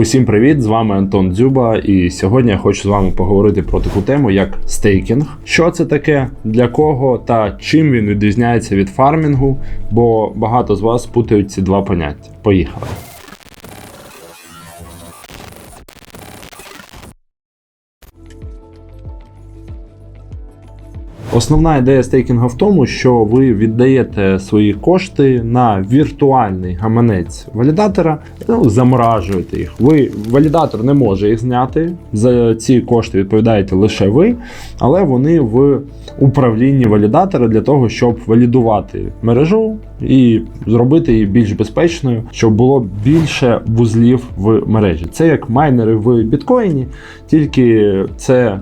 Усім привіт! З вами Антон Дзюба, і сьогодні я хочу з вами поговорити про таку тему, як стейкінг. Що це таке, для кого та чим він відрізняється від фармінгу, бо багато з вас путають ці два поняття. Поїхали. Основна ідея стейкінга в тому, що ви віддаєте свої кошти на віртуальний гаманець валідатора, ну, заморажуєте їх. Ви валідатор не може їх зняти. За ці кошти відповідаєте лише ви, але вони в управлінні валідатора для того, щоб валідувати мережу і зробити її більш безпечною, щоб було більше вузлів в мережі. Це як майнери в біткоїні, тільки це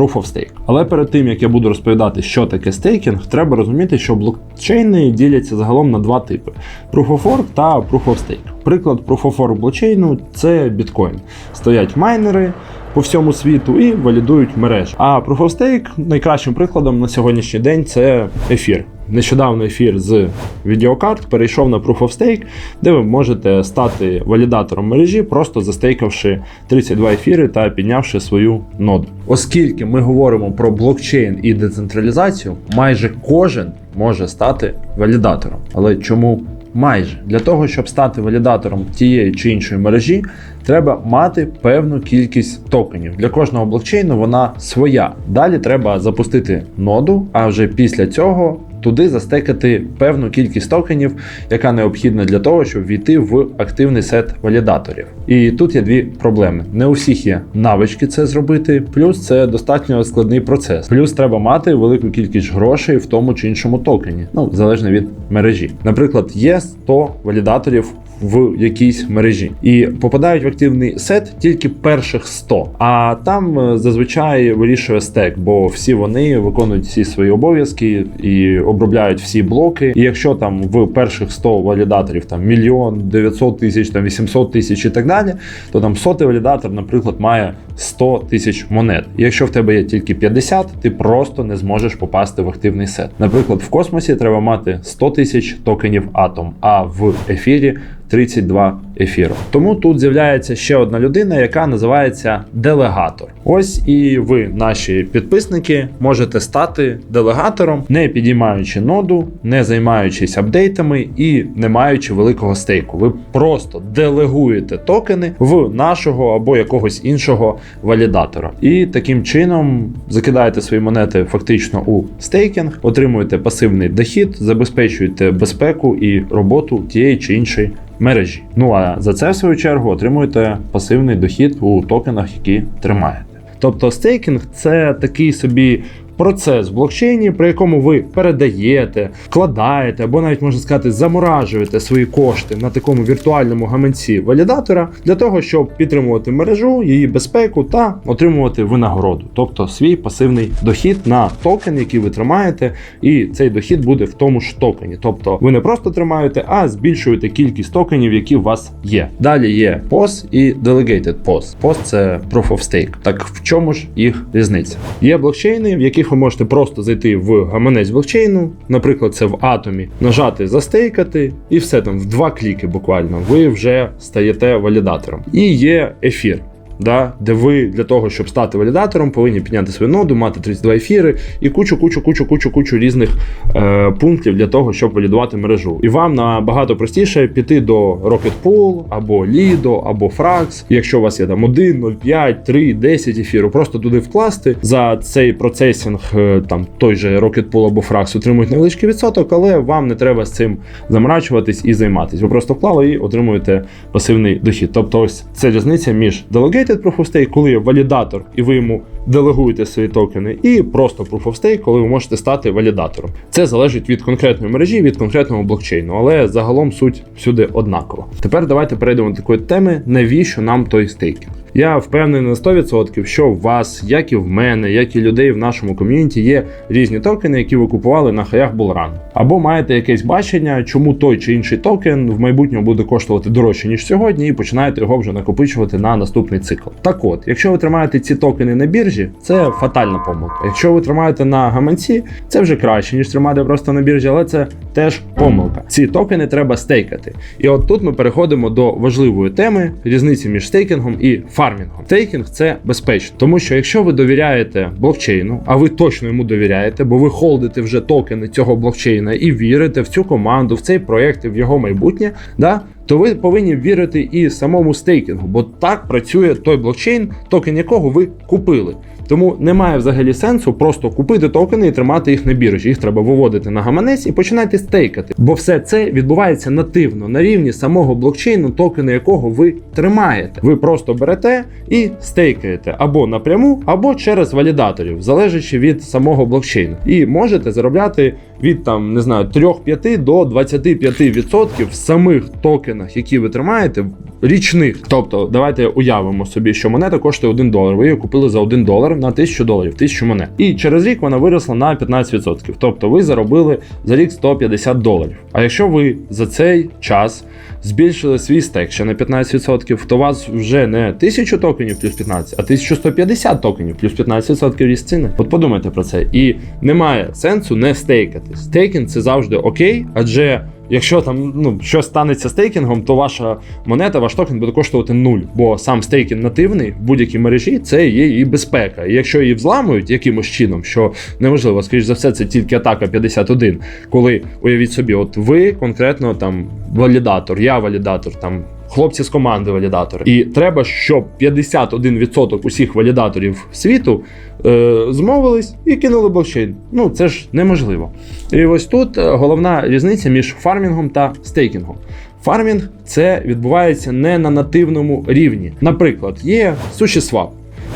Proof of Stake. Але перед тим як я буду розповідати, що таке стейкінг, треба розуміти, що блокчейни діляться загалом на два типи: Proof of Work та Proof of Stake. Приклад Proof of Work блокчейну це біткоін. Стоять майнери по всьому світу і валідують мережі. А Proof of Stake найкращим прикладом на сьогоднішній день це ефір. Нещодавно ефір з відеокарт перейшов на Proof of Stake, де ви можете стати валідатором мережі, просто застейкавши 32 ефіри та піднявши свою ноду. Оскільки ми говоримо про блокчейн і децентралізацію, майже кожен може стати валідатором. Але чому майже для того, щоб стати валідатором тієї чи іншої мережі, треба мати певну кількість токенів. Для кожного блокчейну вона своя. Далі треба запустити ноду, а вже після цього туди застекати певну кількість токенів, яка необхідна для того, щоб війти в активний сет валідаторів. І тут є дві проблеми: не у всіх є навички це зробити, плюс це достатньо складний процес. Плюс треба мати велику кількість грошей в тому чи іншому токені, ну залежно від мережі. Наприклад, є 100 валідаторів в якійсь мережі і попадають в активний сет тільки перших 100. А там е, зазвичай вирішує стек, бо всі вони виконують всі свої обов'язки і обробляють всі блоки. І якщо там в перших 100 валідаторів там мільйон 900 тисяч, там 800 тисяч і так далі, то там сотий валідатор, наприклад, має 100 тисяч монет. І якщо в тебе є тільки 50, ти просто не зможеш попасти в активний сет. Наприклад, в космосі треба мати 100 тисяч токенів атом, а в ефірі 32 ефіру. Тому тут з'являється ще одна людина, яка називається делегатор. Ось і ви, наші підписники, можете стати делегатором, не підіймаючи ноду, не займаючись апдейтами і не маючи великого стейку. Ви просто делегуєте токени в нашого або якогось іншого валідатора. І таким чином закидаєте свої монети фактично у стейкінг, отримуєте пасивний дохід, забезпечуєте безпеку і роботу тієї чи іншої мережі. Ну а за це в свою чергу отримуєте пасивний дохід у токенах, які тримаєте. Тобто стейкінг це такий собі процес в блокчейні, при якому ви передаєте, вкладаєте або навіть можна сказати, заморажуєте свої кошти на такому віртуальному гаманці валідатора для того, щоб підтримувати мережу, її безпеку та отримувати винагороду, тобто свій пасивний дохід на токен, який ви тримаєте, і цей дохід буде в тому ж токені. Тобто ви не просто тримаєте, а збільшуєте кількість токенів, які у вас є. Далі є POS і Delegated POS. POS – це Proof of Stake. Так в чому ж їх різниця? Є блокчейни, в яких ви можете просто зайти в гаманець блокчейну, наприклад, це в атомі, нажати застейкати, і все там в два кліки буквально ви вже стаєте валідатором. І є ефір да, де ви для того, щоб стати валідатором, повинні підняти свою ноду, мати 32 ефіри і кучу, кучу, кучу, кучу, кучу різних е, пунктів для того, щоб валідувати мережу. І вам набагато простіше піти до Rocket Pool або Lido, або Frax. Якщо у вас є там 1, 0,5, 3, 10 ефіру, просто туди вкласти. За цей процесінг е, там той же Rocket Pool або Frax отримують невеличкий відсоток, але вам не треба з цим заморачуватись і займатися. Ви просто вклали і отримуєте пасивний дохід. Тобто, ось це різниця між Delegated Delegated Proof of Stake, коли є валідатор, і ви йому делегуєте свої токени, і просто Proof of Stake, коли ви можете стати валідатором. Це залежить від конкретної мережі, від конкретного блокчейну, але загалом суть всюди однакова. Тепер давайте перейдемо до такої теми, навіщо нам той стейкінг. Я впевнений на 100%, що в вас, як і в мене, як і людей в нашому ком'юніті, є різні токени, які ви купували на хаях Bullrun. Або маєте якесь бачення, чому той чи інший токен в майбутньому буде коштувати дорожче, ніж сьогодні, і починаєте його вже накопичувати на наступний цикл. Так от, якщо ви тримаєте ці токени на біржі, це фатальна помилка. Якщо ви тримаєте на гаманці, це вже краще, ніж тримати просто на біржі, але це теж помилка. Ці токени треба стейкати. І от тут ми переходимо до важливої теми різниці між стейкінгом і фармінгом. Стейкінг це безпечно, тому що якщо ви довіряєте блокчейну, а ви точно йому довіряєте, бо ви холдите вже токени цього блокчейна і вірите в цю команду, в цей проект і в його майбутнє, да. То ви повинні вірити і самому стейкінгу, бо так працює той блокчейн, токен якого ви купили. Тому немає взагалі сенсу просто купити токени і тримати їх на біржі. Їх треба виводити на гаманець і починати стейкати. Бо все це відбувається нативно на рівні самого блокчейну, токени якого ви тримаєте. Ви просто берете і стейкаєте або напряму, або через валідаторів, залежачи від самого блокчейну. І можете заробляти від там не знаю 3-5 до 25% в самих токенах, які ви тримаєте, річних. Тобто, давайте уявимо собі, що монета коштує 1 долар. Ви її купили за 1 долар на 1000 доларів, 1000 монет. І через рік вона виросла на 15%. Тобто ви заробили за рік 150 доларів. А якщо ви за цей час збільшили свій стек ще на 15%, то у вас вже не 1000 токенів плюс 15, а 1150 токенів плюс 15% ріст ціни. От подумайте про це. І немає сенсу не стейкати. Стейкінг це завжди окей, адже. Якщо там ну щось станеться стейкінгом, то ваша монета, ваш токен буде коштувати нуль, бо сам стейкінг нативний в будь-якій мережі це є її безпека. І якщо її взламують якимось чином, що неможливо, скоріш за все, це тільки атака 51, коли уявіть собі, от ви конкретно там валідатор, я валідатор там. Хлопці з команди валідатори. І треба, щоб 51% усіх валідаторів світу е, змовились і кинули блокчейн. Ну це ж неможливо. І ось тут е, головна різниця між фармінгом та стейкінгом. Фармінг це відбувається не на нативному рівні. Наприклад, є SushiSwap,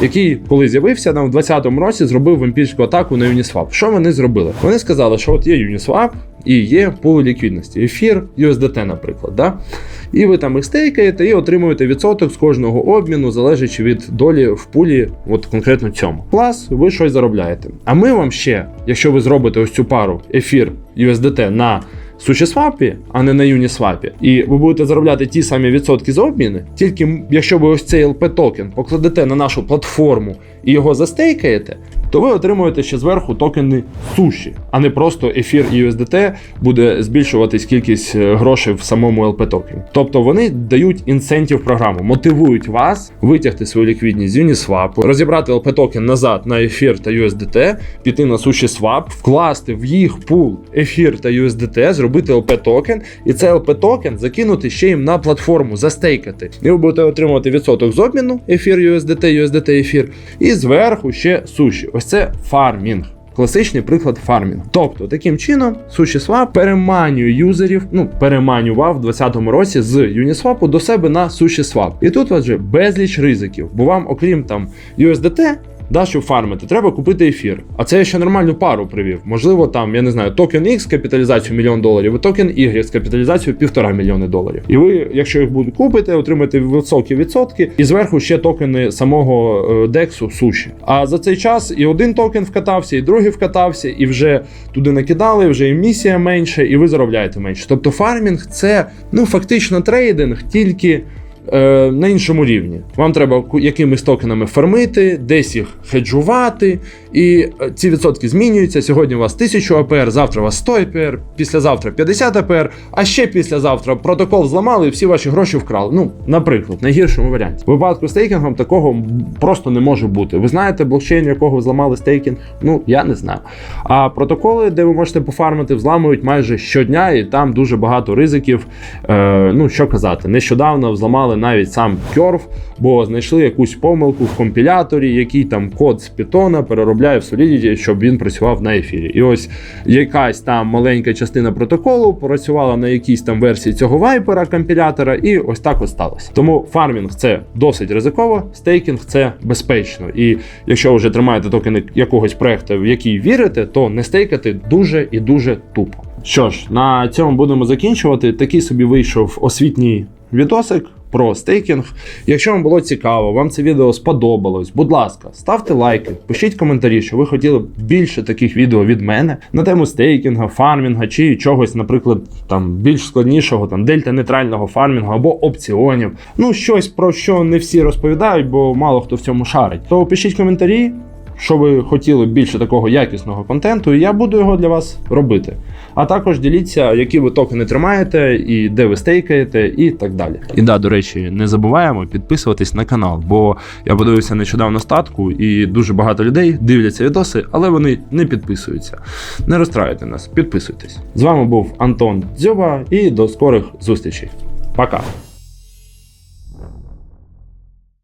який, коли з'явився, нам в 2020 році зробив вампірську атаку на Uniswap. Що вони зробили? Вони сказали, що от є Uniswap і є пули ліквідності, ефір, USDT, наприклад. Да? І ви там їх стейкаєте і отримуєте відсоток з кожного обміну, залежачи від долі в пулі, от конкретно цьому. Клас, ви щось заробляєте. А ми вам ще, якщо ви зробите ось цю пару ефір USDT на SushiSwap, а не на Uniswap, і ви будете заробляти ті самі відсотки за обміни, тільки якщо ви ось цей LP токен покладете на нашу платформу і його застейкаєте, то ви отримуєте ще зверху токени суші, а не просто ефір USDT буде збільшуватись кількість е, грошей в самому LP токені. Тобто вони дають інсентів програму, мотивують вас витягти свою ліквідність з Uniswap, розібрати LP токен назад на ефір та USDT, піти на SushiSwap, вкласти в їх пул ефір та USDT, зробити LP токен, і цей LP токен закинути ще їм на платформу, застейкати. І ви будете отримувати відсоток з обміну ефір USDT, USDT ефір, і зверху ще суші. Це фармінг. Класичний приклад фармінгу. Тобто, таким чином, SushiSwap переманює юзерів, ну переманював в 2020 році з Uniswap до себе на SushiSwap. І тут отже безліч ризиків, бо вам, окрім там USDT, Да, щоб фармити, треба купити ефір. А це я ще нормальну пару привів. Можливо, там, я не знаю, токен X з капіталізацією мільйон доларів, і токен Y з капіталізацією півтора мільйони доларів. І ви, якщо їх будете купити, отримаєте високі відсотки, і зверху ще токени самого дексу суші. А за цей час і один токен вкатався, і другий вкатався, і вже туди накидали, вже емісія менше, і ви заробляєте менше. Тобто фармінг це ну фактично трейдинг, тільки е, на іншому рівні. Вам треба якимись токенами фармити, десь їх хеджувати, і е, ці відсотки змінюються. Сьогодні у вас 1000 АПР, завтра у вас 100 АПР, післязавтра 50 АПР, а ще післязавтра протокол зламали і всі ваші гроші вкрали. Ну, наприклад, найгіршому варіанті. В випадку з стейкінгом такого просто не може бути. Ви знаєте блокчейн, якого зламали стейкінг? Ну, я не знаю. А протоколи, де ви можете пофармити, взламують майже щодня, і там дуже багато ризиків. Е, ну, що казати, нещодавно взламали навіть сам Curve, бо знайшли якусь помилку в компіляторі, який там код з Python переробляє в Solidity, щоб він працював на ефірі. І ось якась там маленька частина протоколу працювала на якійсь там версії цього вайпера компілятора, і ось так от сталося. Тому фармінг це досить ризиково, стейкінг це безпечно. І якщо вже тримаєте токени якогось проекту, в який вірите, то не стейкати дуже і дуже тупо. Що ж, на цьому будемо закінчувати. Такий собі вийшов освітній відосик про стейкінг. Якщо вам було цікаво, вам це відео сподобалось, будь ласка, ставте лайки, пишіть коментарі, що ви хотіли б більше таких відео від мене на тему стейкінга, фармінга чи чогось, наприклад, там більш складнішого, там дельта-нейтрального фармінгу або опціонів. Ну, щось про що не всі розповідають, бо мало хто в цьому шарить. То пишіть коментарі, що ви хотіли більше такого якісного контенту, і я буду його для вас робити. А також діліться, які ви токени тримаєте, і де ви стейкаєте, і так далі. І да, до речі, не забуваємо підписуватись на канал, бо я подивився нещодавно статку, і дуже багато людей дивляться відоси, але вони не підписуються. Не розстраюйте нас, підписуйтесь. З вами був Антон Дзьоба, і до скорих зустрічей. Пока!